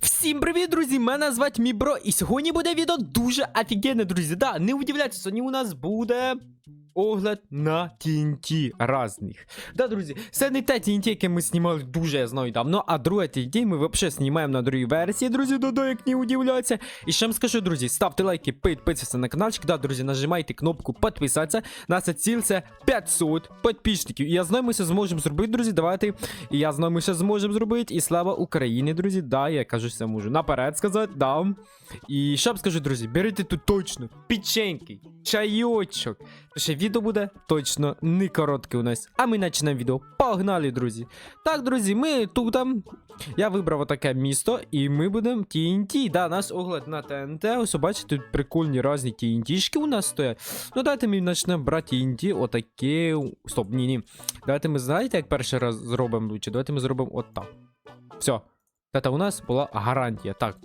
Всім привіт, друзі! Мене звати Мібро, і сьогодні буде відео дуже офігенне, друзі. Да, не удивляйтесь, сьогодні у нас буде огляд на TNT разних. Да, друзі, це не те TNT, яке ми знімали дуже, я знаю, давно, а друге TNT ми взагалі знімаємо на другій версії, друзі, да, як не удивляться. І ще вам скажу, друзі, ставте лайки, підписуйтесь на каналчик, да, друзі, нажимайте кнопку підписатися. Нас це 500 підписчиків. І я знаю, ми це зможемо зробити, друзі, давайте. І я знаю, ми це зможемо зробити. І слава Україні, друзі, да, я кажу, це можу наперед сказати, да. І що б скажу, друзі, беріть тут точно печеньки, чайочок. Що відео буде точно не коротке у нас. А ми почнемо відео. Погнали, друзі. Так, друзі, ми тут. там. Я вибрав отаке місто, і ми будемо TNT. Да, нас огляд на ТНТ. Ось бачите, тут прикольні різні TNT-шки у нас стоять. Ну, давайте ми почнемо брати TNT, отаке. Стоп, ні, ні. Давайте ми знаєте, як перший раз зробимо лучше. Давайте ми зробимо отак. Все. Це у нас була гарантія. Так.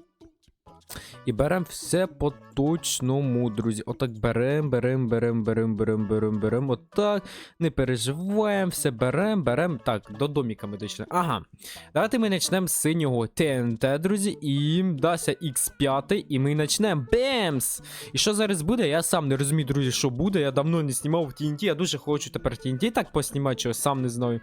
І беремо все по точному, друзі. Отак берем, берем, берем, берем, берем, берем, берем. Отак. Не переживаємо, все берем, берем. Так, до доміка ми дійшли. Ага. Давайте ми почнемо з синього ТНТ, друзі. І дася X5, і ми почнемо. Бемс! І що зараз буде? Я сам не розумію, друзі, що буде. Я давно не знімав в TNT, я дуже хочу тепер TNT так поснімати, що сам не знаю.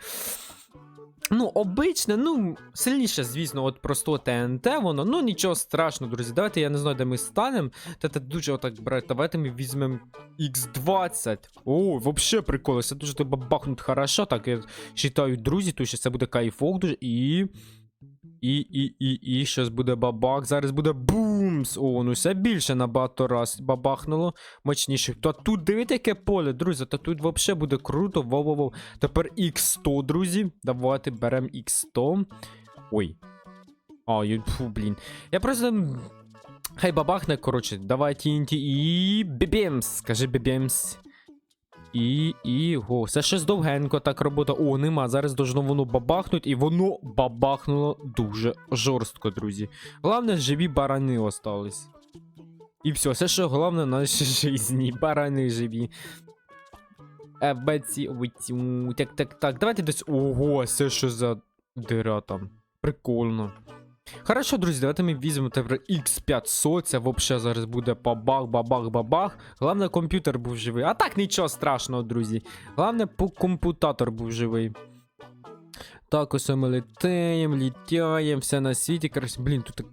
Ну, обичне, ну, сильніше, звісно, от просто ТНТ, воно, ну нічого страшного, друзі. Давайте я не знаю, де ми станемо. Та це дуже отак брати. Давайте ми візьмемо X20. О, вообще прикольно, це дуже тебе бахнуть хорошо. Так, я вважаю, друзі, то що це буде кайфок дуже. І. І, і, і, і, щось буде бабах. Зараз буде бумс. О, ну все більше набагато раз бабахнуло. Мощніше. Та тут дивіться, яке поле, друзі. Та тут взагалі буде круто. Воу-воу-воу. Тепер X100, друзі. Давайте беремо X100. Ой. А, фу, блін. Я просто. Хай бабахне, коротше, давай TNT і бібемс. Скажи бібемс. І, і, го, це щось довгенько так робота. О, нема. Зараз должно воно бабахнуть, і воно бабахнуло дуже жорстко, друзі. Головне, живі барани остались. І все, все, що головне в нашій житті. Барани живі. Е, беці, так, так, так. Давайте десь. Ого, це що за дира там. Прикольно. Хорошо, друзі, давайте ми візьмемо тепер X500. Це взагалі зараз буде бабах, бабах, бабах. Головне, комп'ютер був живий. А так нічого страшного, друзі. Головне, компутатор був живий. Так, ось ми летаємо, літаємо, все на світі. Короче, блін, тут так.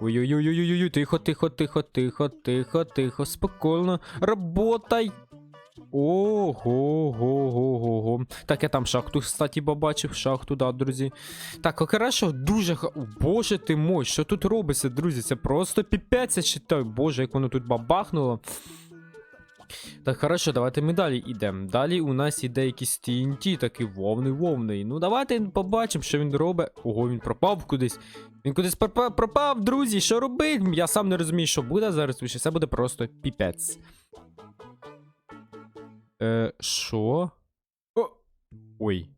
Ой-ой-ой-ой-ой, тихо, тихо, тихо, тихо, тихо, тихо, спокійно. Работай. Ого, го, го, го. Так, я там шахту, кстати, побачив, шахту, да, друзі. Так, хорошо, дуже Боже ти мой, що тут робиться, друзі? Це просто піпець, я. Боже, як воно тут бабахнуло. Так, хорошо, давайте ми далі йдемо. Далі у нас іде якийсь TNT, такий вовний вовний. Ну, давайте побачимо, що він робить. Ого, він пропав кудись. Він кудись пропав, пропав, друзі, що робить? Я сам не розумію, що буде зараз, що це буде просто піпець. Е, що? О! Ой.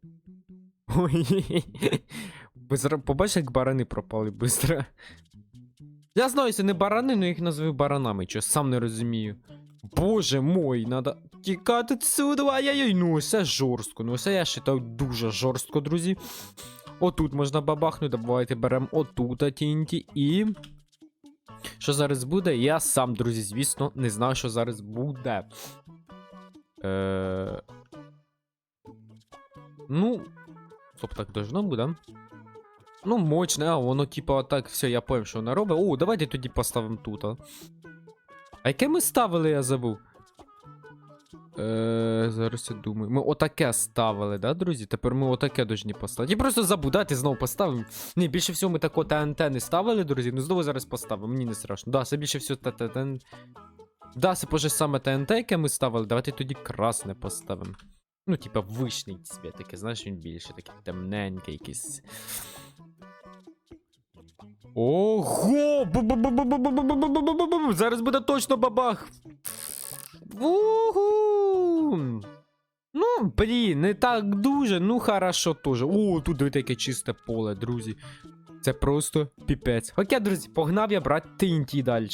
Ой. Быстро, побач, як барани пропали быстро. Я знаю, це не барани, але їх називаю баранами, що сам не розумію. Боже мой, надо тікати отсюда, ай-яй-яй, ну все жорстко, ну все я вважаю дуже жорстко, друзі. Отут можна бабахнути, давайте беремо отут TNT і. Що зараз буде? Я сам, друзі, звісно, не знаю, що зараз буде. Е... Ну. Стоп, так должно буде. Ну, мощне, а воно, типа, так, все, я понял, що воно робить. О, давайте тоді поставимо тут. А, а яке ми ставили, я забув. Е, зараз я думаю. Ми отаке ставили, да, друзі? Тепер ми отаке должні поставити. Я просто забув, дайте знову поставимо. Ні, більше всього ми тако ТНТ не ставили, друзі. Ну знову зараз поставимо, мені не страшно. Да, це більше всього ТНТ. Да, це поже саме ТНТ, яке ми ставили. Давайте тоді красне поставимо. Ну, типа, вишний цвіт, таке, знаєш, він більше такий темненький якийсь. Ого! Зараз буде точно бабах. Угу! Ну, блін, не так дуже, ну хорошо теж. О, тут дивіться, яке чисте поле, друзі. Це просто піпець. Окей, друзі, погнав я брати TNT далі.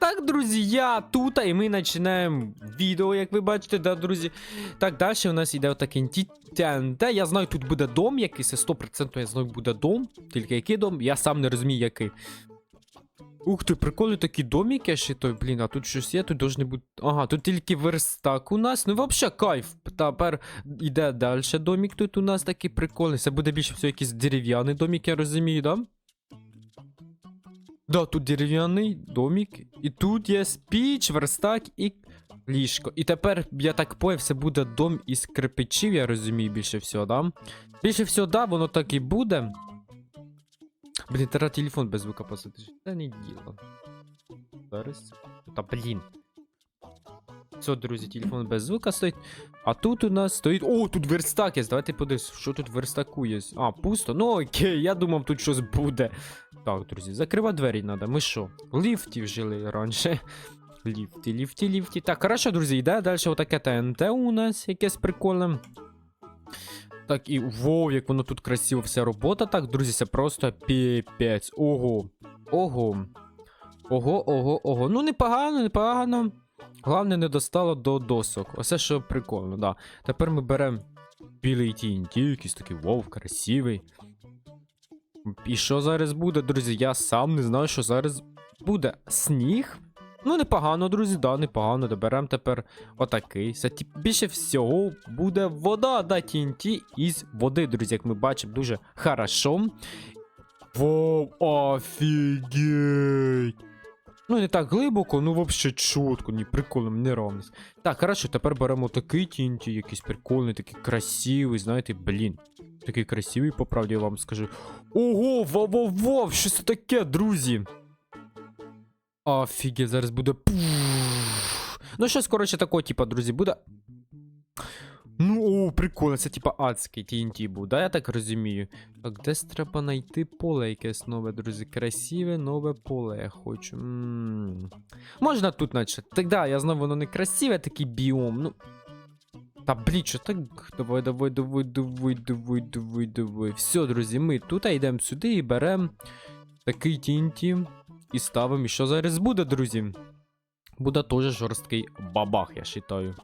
Так, друзі, я тут, і ми починаємо відео, як ви бачите, да, друзі. Так, далі у нас йде отакий ТНТ. Я знаю, тут буде дом якийсь, 100% я знаю, буде дом. Тільки який дом, я сам не розумію, який. Ух ти, прикольний такий домик, я ще той, блін, а тут щось є, тут должны бути. Ага, тут тільки верстак у нас. Ну, взагалі, кайф. Тепер йде далі домик тут у нас такий прикольний. Це буде більше всього якийсь дерев'яний домик, я розумію, да? Да, тут дерев'яний домик. І тут є піч, верстак і ліжко. І тепер, я так поняв, це буде дом із кирпичів, я розумію, більше всього, да? Більше всього, да, воно так і буде. Блін, треба телефон без звука посадити. Це не діло. Зараз. Та блін. Все, друзі, телефон без звука стоїть. А тут у нас стоїть. О, тут верстак є. Давайте подивимось, що тут в верстаку є. А, пусто. Ну окей, я думав, тут щось буде. Так, друзі, закривати двері треба. Ми що? Ліфті жили раніше. Ліфті, ліфті, ліфті. Так, хорошо, друзі, йде далі отаке ТНТ у нас, якесь прикольне. Так, і вов, як воно тут красиво вся робота. Так, друзі, це просто піпець. Ого. Ого. Ого, ого, ого. Ну, непогано, непогано. Головне, не достало до досок. Оце що прикольно, да. Тепер ми беремо білий TNT, якийсь такий вов, красивий. І що зараз буде, друзі? Я сам не знаю, що зараз буде. Сніг? Ну, непогано, друзі, да, непогано. Доберемо тепер отакий. Тип, більше всього буде вода, да, TNT із води, друзі, як ми бачимо, дуже хорошо. Вау, офігеть! Ну, не так глибоко, ну взагалі чітко, ні, прикольно, мені равність. Так, хорошо, тепер беремо такий TNT, якийсь прикольний, такий красивий, знаєте, блін. Такий красивий, по правді я вам скажу. Ого, вау-вау-вау, що це таке, друзі? Офігеть, зараз буде. Ну, щось, коротше, такого, типа, друзі, буде. Ну, о, прикольно, це типа адський TNT був, да, я так розумію. Так, десь треба знайти поле якесь нове, друзі. Красиве нове поле я хочу. м Можна тут, наче. Так, да, я знаю, воно не красиве, такий біом. Ну. Та блін, що так? Давай, давай, давай, давай, давай, давай, давай. Все, друзі, ми тут йдемо сюди і беремо такий TNT і ставимо. І що зараз буде, друзі? Буде теж жорсткий бабах, я вважаю.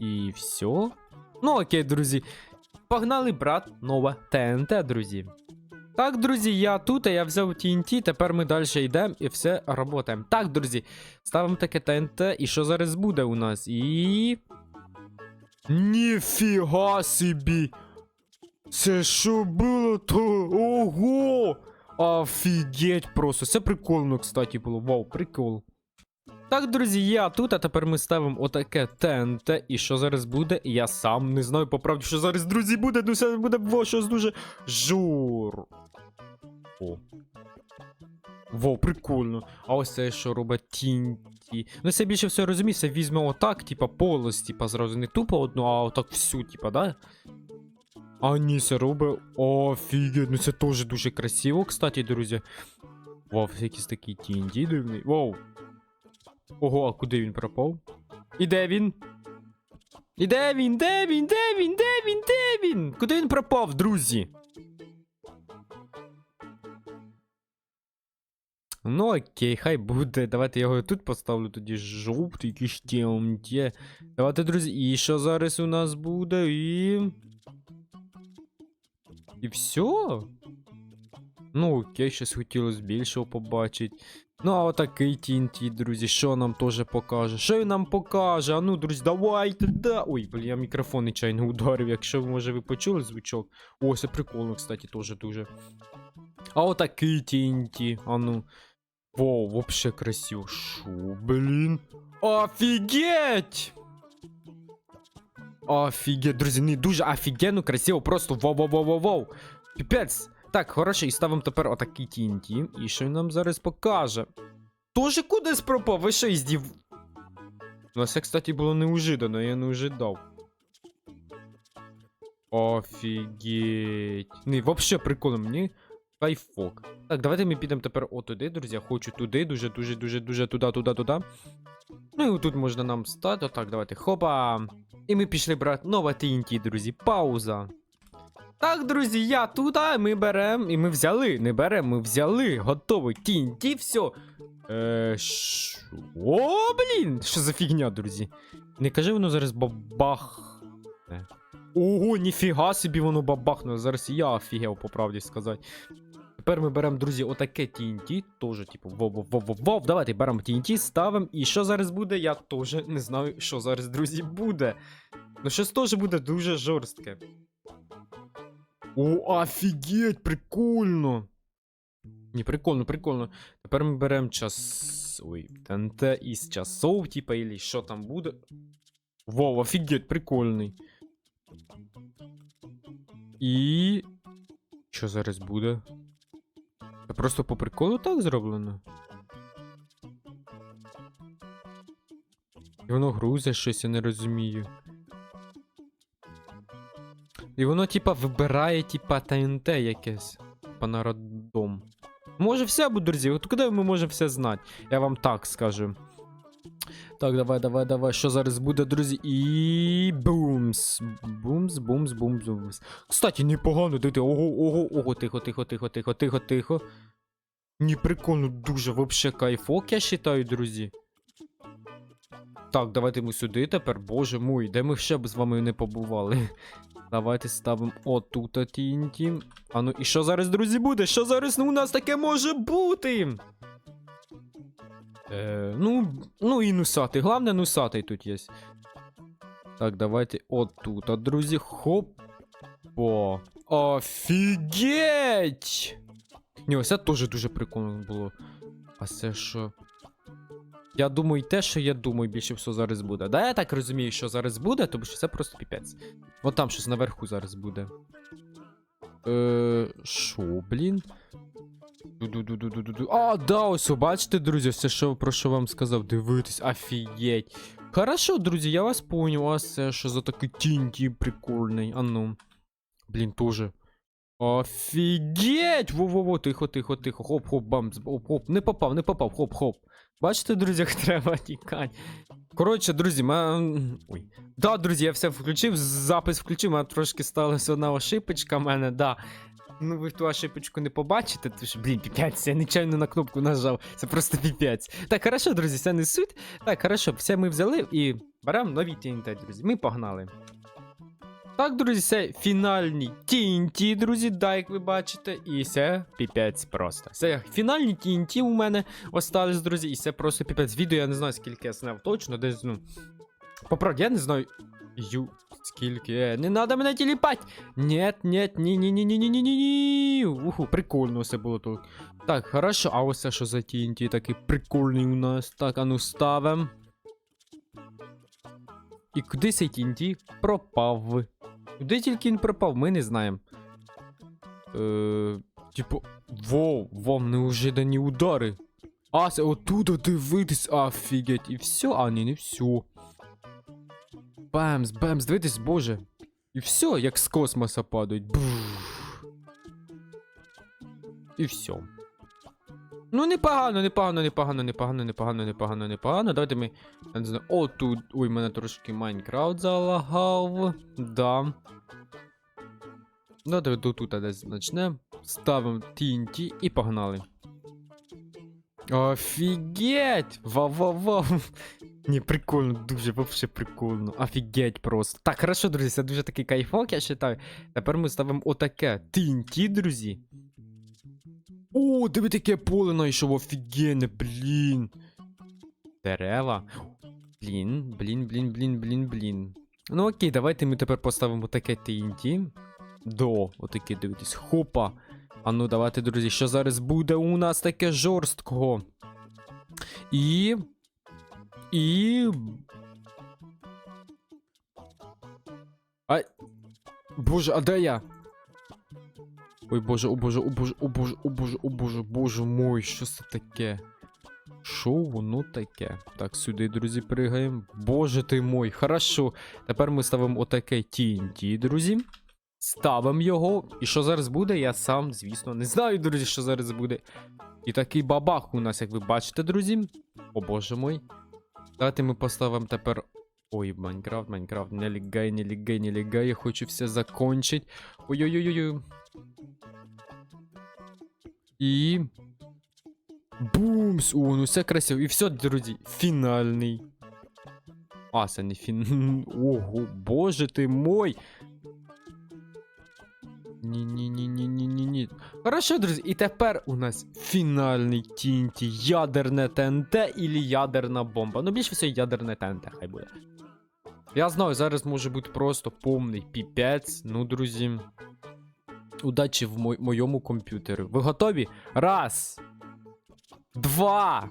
І все. Ну окей, друзі. Погнали, брат, нове ТНТ, друзі. Так, друзі, я тут, а я взяв TNT, тепер ми далі йдемо і все работаємо. Так, друзі, ставимо таке ТНТ, і що зараз буде у нас? І. Ніфіга собі! Це що було то? Ого! Офігеть просто. Це прикольно, кстати, було. Вау, прикол. Так, друзі, я тут, а тепер ми ставимо отаке ТНТ. І що зараз буде? Я сам не знаю по правді, що зараз, друзі, буде. Ну це буде во, щось дуже жур. О. Во, прикольно. А ось це що робить тінті. Ну це більше все розумію, це візьме отак, типа полость, типа зразу не тупо одну, а отак всю, типа, да? А ні, це робить. Офігеть, ну це теж дуже красиво, кстати, друзі. Вау, якийсь такий TNT дивний. Вау. Ого, а куди він пропав? І де він? І де він? Де він? Де він? Де він? Де він? Куди він пропав, друзі? Ну окей, хай буде. Давайте я його тут поставлю, тоді жовтий якийсь TNT. Давайте, друзі, і що зараз у нас буде? І. І все? Ну, окей, щось хотілося більшого побачити. Ну, а отакий TNT, друзі, що нам теж покаже? Що він нам покаже? А ну, друзі, давайте, да. Ой, блін, я мікрофон нечайно ударив, якщо може ви почули звучок. О, це прикольно, кстати, теж дуже. А отакий TNT, а ну. Воу, вообще красиво. Шо, блін? Офігеть! Офігеть, друзі, не дуже офігенно красиво, просто вау-вау-вау-вау-вау. Піпець. Так, хорошо, і ставимо тепер отакий TNT. І що він нам зараз покаже? Тоже кудись пропав, ви що іздів. Ну, це, кстати, було неожиданно, я не ожидав. Офігеть. Не, вообще прикольно, мені кайфок. Так, давайте ми підемо тепер отуди, друзі. Хочу туди, дуже, дуже, дуже, дуже туди, туди, туди. Ну і тут можна нам стати. Отак, давайте. Хопа. І ми пішли брати нове TNT, друзі. Пауза. Так, друзі, я тут, ми беремо. І ми взяли. Не беремо, ми взяли. Готовий. Тінті, все. Е, ш... О, блін! Що за фігня, друзі? Не кажи, воно зараз бабах. Ого, ніфіга собі воно бабахнуло. Зараз я офігел, по правді сказати. Тепер ми беремо, друзі, отаке TNT, теж, типу, вов-вов-вов-вов. Давайте беремо TNT, ставимо. І що зараз буде, я теж не знаю, що зараз, друзі, буде. Ну, щось теж буде дуже жорстке. О, офігеть, прикольно. Ні, прикольно, прикольно. Тепер ми беремо час. Ой, ТНТ із часов, типа, или що там буде. Вау, офігеть, прикольний. І. Що зараз буде? Просто по приколу так зроблено. І воно грузе щось, я не розумію. І воно, типа, вибирає, типа, ТНТ якесь. На. Може все буде, друзі. От куди ми можемо все знати? Я вам так скажу. Так, давай, давай, давай. Що зараз буде, друзі? І. Бумс. Бумс, бумс, бумс, бумс. Кстати, непогано, дайте. Ого, ого, ого, тихо, тихо, тихо, тихо, тихо, тихо. Ні, прикольно, дуже вообще кайфок, я считаю, друзі. Так, давайте ми сюди тепер, боже мой, де ми ще б з вами не побували. Давайте ставимо отут TNT. А ну і що зараз, друзі, буде? Що зараз ну, у нас таке може бути? Е, ну, ну і нусатий. Главне, нусатий тут є. Так, давайте отут, а, друзі, хоп. Офігеть! Ні, ось це теж дуже прикольно було. А це що? Я думаю, те, що я думаю, більше всього зараз буде. Да, я так розумію, що зараз буде, тому що це просто піпець. От там щось наверху зараз буде. Е, Шо, блін? А, да, ось, бачите, друзі, все, що, про що вам сказав. Дивитись, офігеть. Хорошо, друзі, я вас понял, а це що за такий тінті прикольний. А ну. Блін, тоже. Офігеть! Во-во-во, тихо, тихо, тихо. Хоп-хоп, бамс, хоп-хоп. Не попав, не попав, хоп-хоп. Бачите, друзі, як треба тікати. Коротше, друзі, ма... Ой. Да, друзі, я все включив, запис включив, а трошки сталася одна ошибочка в мене, да. Ну, ви ту ошибочку не побачите, тому що, блін, піпець, я нечайно на кнопку нажав. Це просто піпець. Так, хорошо, друзі, це не суть. Так, хорошо, все ми взяли і беремо нові TNT, друзі. Ми погнали. Так, друзі, це фінальні TNT, друзі, да, як ви бачите, і це піпець просто. Це фінальні TNT у мене остались, друзі, і це просто піпець. Відео я не знаю, скільки я зняв точно, десь, ну. Поправді, я не знаю. Ю, скільки. Е, не надо мене тіліпать! Нет, нет, ні, ні, ні, ні, ні, ні, ні, ні. Уху, прикольно все було тут. Так, хорошо, а ось це що за TNT такий прикольний у нас. Так, а ну ставим. І куди цей TNT пропав? Куди тільки він пропав, ми не знаємо. Е, типу, воу, вам неожиданні удари. А, це отуда дивитись, офігеть, і все, а ні, не все. Бемс, бемс, дивитись, боже. І все, як з космоса падають. Бф. І все. Ну, непогано, непогано, непогано, непогано, непогано, непогано, непогано. Давайте ми. Я не знаю. О, тут. Ой, мене трошки Майнкрафт залагав. Да. Ну, давай тут десь почнемо. Ставимо TNT і погнали. Офігеть! Вау-вау-вау! Ні, прикольно, дуже вообще прикольно. Офігеть просто. Так, хорошо, друзі, це дуже такий кайфок, я вважаю. Тепер ми ставимо отаке TNT, друзі. О, диви таке поле знайшов, офігенне, блін. Дерева. Блін, блін, блін, блін, блін, блін. Ну окей, давайте ми тепер поставимо таке TNT. До, отаке, дивитесь, хопа. А ну давайте, друзі, що зараз буде у нас таке жорсткого. І. І. А. Боже, а де я? Ой, боже, о боже, о боже, о боже, о боже, о боже, боже мой, що це таке? Що воно таке? Так, сюди, друзі, пригаємо. Боже ти мой, хорошо. Тепер ми ставимо отаке TNT, друзі. Ставимо його. І що зараз буде, я сам, звісно, не знаю, друзі, що зараз буде. І такий бабах у нас, як ви бачите, друзі. О боже мой. Давайте ми поставимо тепер Ой, Майнкрафт, Майнкрафт, не лягай, не лягай, не лягай, я хочу все закончить. Ой-ой-ой-ой. І... Бумс! О, ну все красиво. І все, друзі, фінальний. А, це не фін... Ого, боже ти мой! Ні-ні-ні-ні-ні-ні-ні. Хорошо, друзі, і тепер у нас фінальний тінті, ядерне ТНТ ілі ядерна бомба. Ну, більше всього ядерне ТНТ, хай буде. Я знаю, зараз може бути просто повний піпець. Ну, друзі. Удачі в мо- моєму комп'ютері. Ви готові? Раз. Два.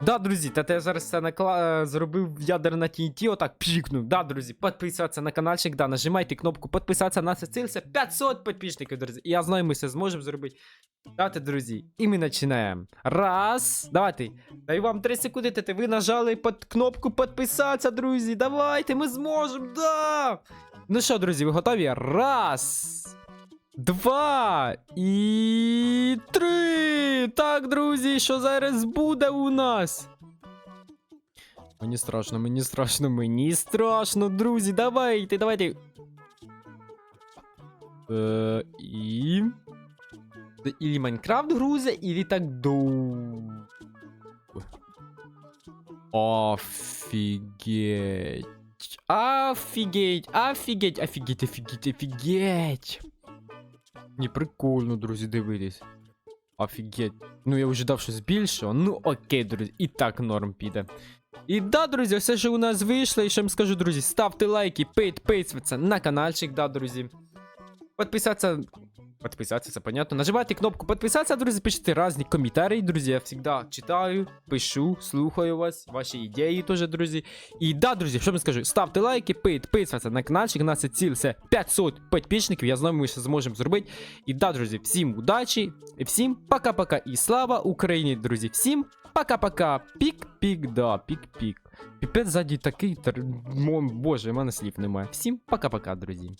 Да, друзі, та я зараз це накла... е, зробив ядер на TNT, отак пікнув. Да, друзі, підписатися на каналчик, да, нажимайте кнопку підписатися на це цілься 500 підписників, друзі. І я знаю, ми це зможемо зробити. Давайте, друзі, і ми починаємо. Раз. Давайте. Даю вам 3 секунди, та ви нажали під кнопку підписатися, друзі. Давайте, ми зможемо, да. Ну що, друзі, ви готові? Раз. Два і три. Так, друзі, що зараз буде у нас? Мені страшно, мені страшно, мені страшно, друзі. Давайте, давайте. Е, і. Це Ілі Майнкрафт грузе, ілі так до. Офігеть. Офігеть, офігеть, офігеть, офігеть, офігеть. Ні, прикольно, друзі, дивитись. Офігеть. Ну, я вже дав щось більшого. Ну, окей, друзі, і так норм піде. І да, друзі, все, що у нас вийшло, і що вам скажу, друзі, ставте лайки, підписуйтесь на каналчик, да, друзі. Підписатися. Підписатися, це понятно. Нажимайте кнопку підписатися, друзі, пишіть різні коментарі, друзі. Я завжди читаю, пишу, слухаю вас, ваші ідеї теж, друзі. І да, друзі, що я вам скажу, ставте лайки, підписуйтесь на каналчик, у нас це ціль, це 500 підписників, я знаю, ми ще зможемо зробити. І да, друзі, всім удачі, і всім пока-пока, і слава Україні, друзі, всім пока-пока, пік-пік, да, пік-пік. Піпець ззаді такий, тр... Боже, в мене слів немає. Всім пока-пока, друзі.